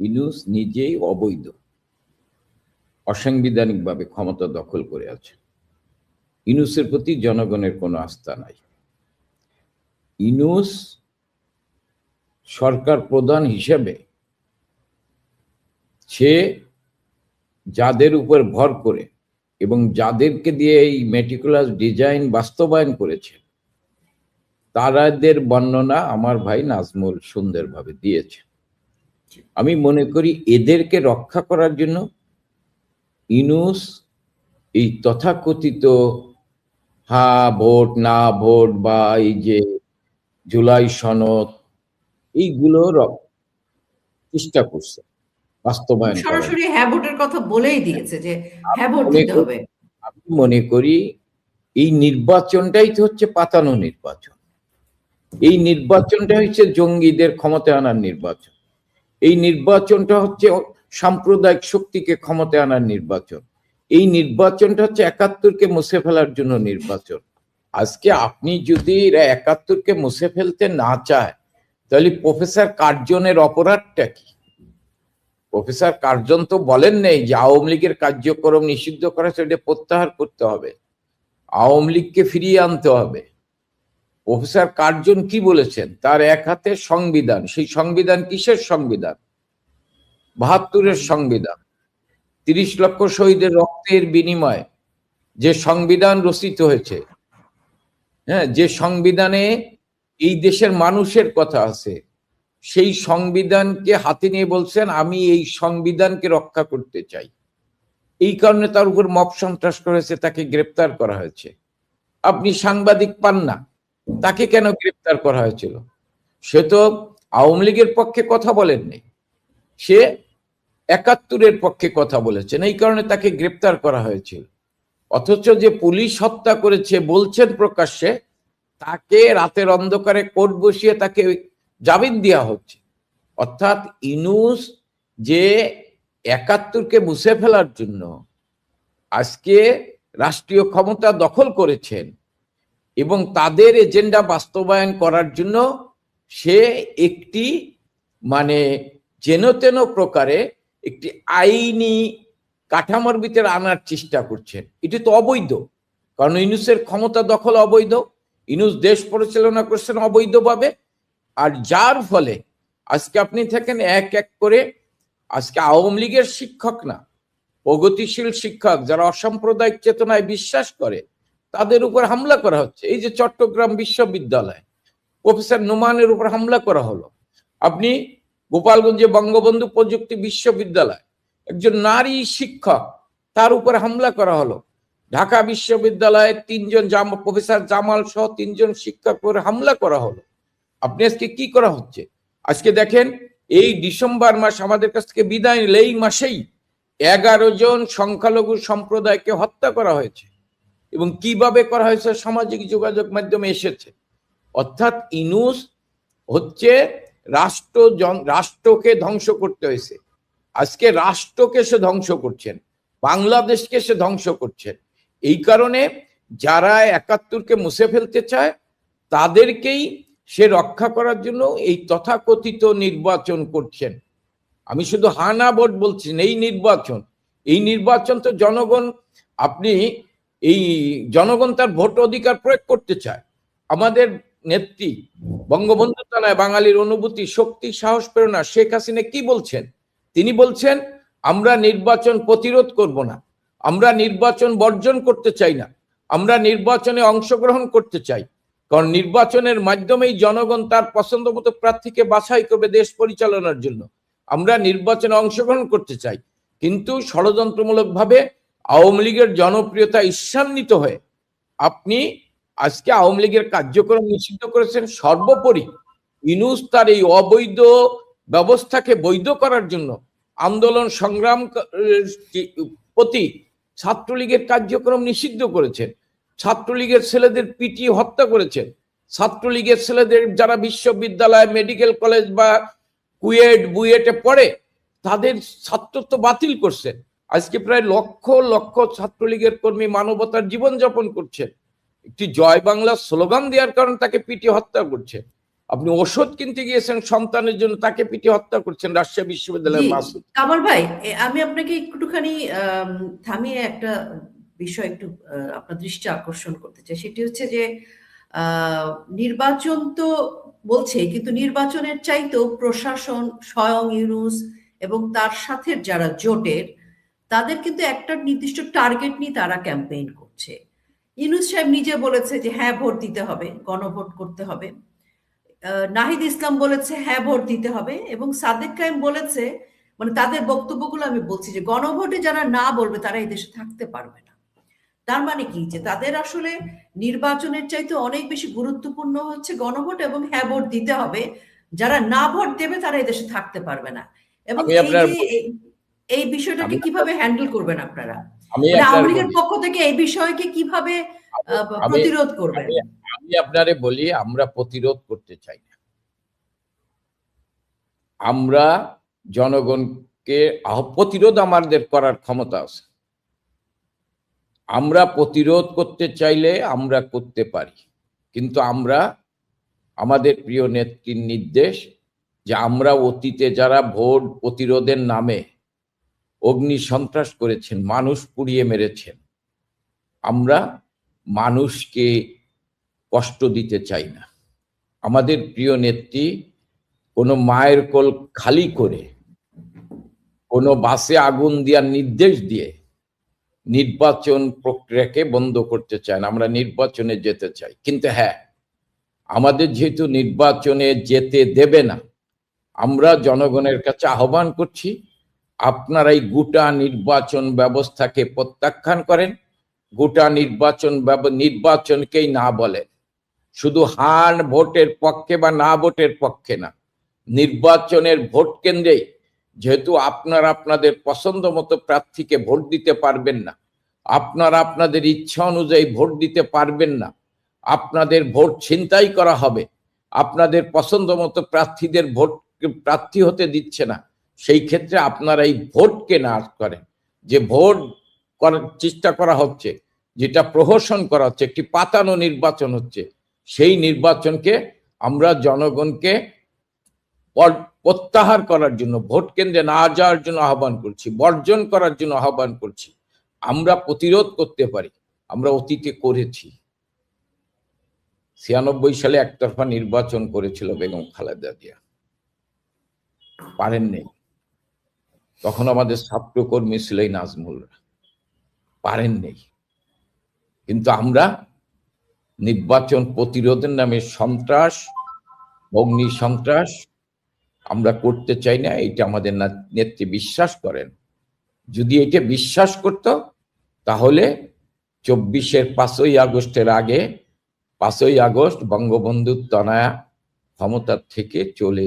ইনুস নিজেই অবৈধ, অসাংবিধানিকভাবে ক্ষমতা দখল করে আছে। ইনুসের প্রতি জনগণের কোনো আস্থা নাই। ইনুস সরকার প্রধান হিসেবে সে যাদের উপর ভর করে এবং যাদেরকে দিয়ে এই মেটিকুলাস ডিজাইন বাস্তবায়ন করেছে, তারাদের বর্ণনা আমার ভাই নাজমুল সুন্দরভাবে দিয়েছে আমি মনে করি এদেরকে রক্ষা করার জন্য ইনুস এই তথাকথিত হা ভোট না ভোট বা এই যে জুলাই সনদ এইগুলো চেষ্টা করছে বাস্তবায়ন সরাসরি হ্যাঁ ভোটের কথা বলেই দিয়েছে যে হ্যাঁ ভোট দিতে হবে। আমি মনে করি এই নির্বাচনটাই তো হচ্ছে পাতানো নির্বাচন। এই নির্বাচনটা হচ্ছে জঙ্গিদের ক্ষমতায় আনার নির্বাচন। এই নির্বাচনটা হচ্ছে সাম্প্রদায়িক শক্তিকে ক্ষমতায় আনার নির্বাচন। এই নির্বাচনটা হচ্ছে একাত্তরকে মুছে ফেলার জন্য নির্বাচন। আজকে আপনি যদি একাত্তরকে মুছে ফেলতে না চায়, তাহলে প্রফেসর কার্জনের অপরাধটা কি? প্রফেসর কার্জন তো বলেন নেই যে আওয়ামী লীগের কার্যক্রম নিষিদ্ধ করা, সেটা প্রত্যাহার করতে হবে। আওয়ামী লীগকে ফিরিয়ে আনতে হবে। প্রফেসর কার্জন কি বলেছেন? তার এক হাতে সংবিধান। সেই সংবিধান কিসের সংবিধান? বাহাত্তরের সংবিধান। তিরিশ লক্ষ শহীদের রক্তের বিনিময়ে যে সংবিধান রচিত হয়েছে। হ্যাঁ যে সংবিধানে এই দেশের মানুষের কথা আছে, সেই সংবিধানকে হাতে নিয়ে বলছেন, আমি এই সংবিধানকে রক্ষা করতে চাই। এই কারণে তার উপর মব সন্ত্রাস করেছে, তাকে গ্রেপ্তার করা হয়েছে। আপনি সাংবাদিক পান না। তাকে কেন গ্রেপ্তার করা হয়েছিল? সে তো আওয়ামী লীগের পক্ষে কথা বলেননি। সে একাত্তরের পক্ষে কথা বলেছেন, এই কারণে তাকে গ্রেপ্তার করা হয়েছিল। অথচ যে পুলিশ হত্যা করেছে বলছেন প্রকাশ্যে, তাকে রাতের অন্ধকারে কোর্ট বসিয়ে তাকে জামিন দেওয়া হচ্ছে। অর্থাৎ ইনুস যে একাত্তরকে মুছে ফেলার জন্য আজকে রাষ্ট্রীয় ক্ষমতা দখল করেছেন এবং তাদের এজেন্ডা বাস্তবায়ন করার জন্য সে একটি মানে যেন তেন প্রকারে একটি আইনি কাঠামোর ভিতরে আনার চেষ্টা করছেন। এটি তো অবৈধ। কারণ ইনুসের ক্ষমতা দখল অবৈধ, ইনুস দেশ পরিচালনা করছেন অবৈধভাবে, আর যার ফলে আজকে আপনি থাকেন এক এক করে, আজকে আওয়ামী লীগের শিক্ষক না, প্রগতিশীল শিক্ষক যারা অসাম্প্রদায়িক চেতনায় বিশ্বাস করে তাদের উপর হামলা করা হচ্ছে। এই যে চট্টগ্রাম বিশ্ববিদ্যালয়, প্রফেসর নোমানের উপর হামলা করা হলো। আপনি গোপালগঞ্জে বঙ্গবন্ধু প্রযুক্তি বিশ্ববিদ্যালয়, একজন নারী শিক্ষক, তার উপর হামলা করা হলো। ঢাকা বিশ্ববিদ্যালয়ে তিনজন প্রফেসর জামাল সহ তিনজন শিক্ষক উপর হামলা করা হলো। আপনি আজকে কি করা হচ্ছে? আজকে দেখেন, এই ডিসেম্বর মাস আমাদের কাছ থেকে বিদায় নিলে, এই মাসেই এগারো জন সংখ্যালঘু সম্প্রদায়কে হত্যা করা হয়েছে। এবং কীভাবে করা হয়েছে? সামাজিক যোগাযোগ মাধ্যমে এসেছে। অর্থাৎ ইনুস হচ্ছে রাষ্ট্র রাষ্ট্রকে ধ্বংস করতে হয়েছে। আজকে রাষ্ট্রকে সে ধ্বংস করছেন, বাংলাদেশকে সে ধ্বংস করছেন। এই কারণে যারা একাত্তরকে মুছে ফেলতে চায়, তাদেরকেই সে রক্ষা করার জন্য এই তথাকথিত নির্বাচন করছেন। আমি শুধু হানা ভোট বলছি এই নির্বাচন। এই নির্বাচন তো জনগণ, আপনি এই জনগণ তার ভোট অধিকার প্রয়োগ করতে চায়। আমাদের নেত্রী বঙ্গবন্ধু তানায় বাঙালির অনুভূতি, শক্তি, সাহস, প্রেরণা শেখ হাসিনা কি বলছেন? তিনি বলছেন, আমরা নির্বাচন প্রতিরোধ করব না। আমরা নির্বাচন বর্জন করতে চাই না। আমরা নির্বাচনে অংশগ্রহণ করতে চাই। কারণ নির্বাচনের মাধ্যমেই জনগণ তার পছন্দ মতো প্রার্থীকে বাছাই করবে দেশ পরিচালনার জন্য। আমরা নির্বাচনে অংশগ্রহণ করতে চাই। কিন্তু ষড়যন্ত্রমূলকভাবে আওয়ামী লীগের জনপ্রিয়তা ঈর্ষান্বিত হয়ে আপনি আজকে আওয়ামী লীগের কার্যক্রম নিষিদ্ধ করেছেন সর্বোপরি। ইনুস তার এই অবৈধ ব্যবস্থাকে বৈধ করার জন্য আন্দোলন সংগ্রাম প্রতি ছাত্রলীগের কার্যক্রম নিষিদ্ধ করেছেন। ছাত্রলীগের ছেলেদের পিটিয়ে হত্যা করেছেন। ছাত্রলীগের ছেলেদের যারা বিশ্ববিদ্যালয়, মেডিকেল কলেজ বা কুয়েট, বুয়েটে পড়ে, তাদের ছাত্রত্ব বাতিল করছেন। আজকে প্রায় লক্ষ লক্ষ ছাত্রলীগের কর্মী মানবতার জীবনযাপন করছেন। একটি জয় বাংলা স্লোগান দেওয়ার কারণে তাকে পিটিয়ে হত্যা করছে। আপনি ওষুধ কিনতে গিয়েছেন সন্তানের জন্য তাকে পিটি হত্যা করছেন রাজশাহী বিশ্ববিদ্যালয়ের মাসুদ। কামাল ভাই আমি আপনাকে একটুখানি থামিয়ে একটা বিষয় একটু আপনার দৃষ্টি আকর্ষণ করতে চাই। সেটি হচ্ছে যে আহ, নির্বাচন তো বলছে কিন্তু নির্বাচনের চাইতেও প্রশাসন স্বয়ং ইউনুস এবং তার সাথে যারা জোটের তাদের কিন্তু একটা নির্দিষ্ট টার্গেট নিয়ে তারা ক্যাম্পেইন করছে। ইউনুস সাহেব নিজে বলেছে যে হ্যাঁ ভোট দিতে হবে গণভোট করতে হবে। নাহিদ ইসলাম বলেছে হ্যাঁ ভোট দিতে হবে। এবং সাদেক কায়েম বলেছে মানে তাদের বক্তব্যগুলো আমি বলছি যে গণভোটে যারা না বলবে তারা এই দেশে থাকতে পারবে না। তার মানে কি? যে তাদের আসলে নির্বাচনের চাইতে অনেক বেশি গুরুত্বপূর্ণ হচ্ছে গণভোট এবং হ্যাঁ ভোট দিতে হবে। যারা না ভোট দেবে তারা এই দেশে থাকতে পারবে না। এবং এই বিষয়টাকে কীভাবে হ্যান্ডেল করবেন আপনারা? মানে আওয়ামী লীগের পক্ষ থেকে এই বিষয়কে কীভাবে প্রতিরোধ করবেন? আমি আপনারে বলি আমরা প্রতিরোধ করতে চাই না। আমরা জনগণকে প্রতিরোধ আমাদের করার ক্ষমতা আছে। আমরা প্রতিরোধ করতে চাইলে আমরা করতে পারি। কিন্তু আমরা আমাদের প্রিয় নেত্রীর নির্দেশ যে আমরা অতীতে যারা ভোট প্রতিরোধের নামে অগ্নি সন্ত্রাস করেছেন, মানুষ পুড়িয়ে মেরেছেন। আমরা মানুষকে কষ্ট দিতে চাই না। আমাদের প্রিয় নেত্রী কোনো মায়ের কোল খালি করে, কোনো বাসে আগুন দেওয়ার নির্দেশ দিয়ে নির্বাচন প্রক্রিয়াকে বন্ধ করতে চায় না, আমরা নির্বাচনে যেতে চাই। কিন্তু হ্যাঁ আমাদের যেহেতু নির্বাচনে যেতে দেবে না, আমরা জনগণের কাছে আহ্বান করছি আপনারা এই গোটা নির্বাচন ব্যবস্থাকে প্রত্যাখ্যান করেন, গোটা নির্বাচন নির্বাচনকেই না বলেন। শুধু হান ভোটের পক্ষে বা না ভোটের পক্ষে না, নির্বাচনের ভোট কেন্দ্রেই যেহেতু আপনারা আপনাদের পছন্দ মতো প্রার্থীকে ভোট দিতে পারবেন না, আপনারা আপনাদের ইচ্ছা অনুযায়ী ভোট দিতে পারবেন না, আপনাদের ভোট ছিনতাই করা হবে, আপনাদের পছন্দ মতো প্রার্থীদের ভোট প্রার্থী হতে দিচ্ছে না সেই ক্ষেত্রে আপনারা এই ভোটকে না করেন। যে ভোট করার চেষ্টা করা হচ্ছে, যেটা প্রহসন করা হচ্ছে, একটি পাতানো নির্বাচন হচ্ছে, সেই নির্বাচনকে আমরা জনগণকে প্রত্যাহার করার জন্য, ভোট কেন্দ্রে না যাওয়ার জন্য আহ্বান করছি, বর্জন করার জন্য আহ্বান করছি। আমরা প্রতিরোধ করতে পারি, আমরা অতীতে করেছি। ছিয়ানব্বই সালে একতরফা নির্বাচন করেছিল বেগম খালেদা জিয়া। পারেন নেই তখন আমাদের ছাত্র কর্মী ছিল এই নাজমুলরা। পারেন নেই কিন্তু আমরা নির্বাচন প্রতিরোধের নামে সন্ত্রাস, অগ্নি সন্ত্রাস আমরা করতে চাই না এটা আমাদের নেত্রী বিশ্বাস করেন। যদি এটা বিশ্বাস করত, তাহলে চব্বিশের পাঁচই আগস্টের আগে, পাঁচই আগস্ট বঙ্গবন্ধুর তনায়া ক্ষমতার থেকে চলে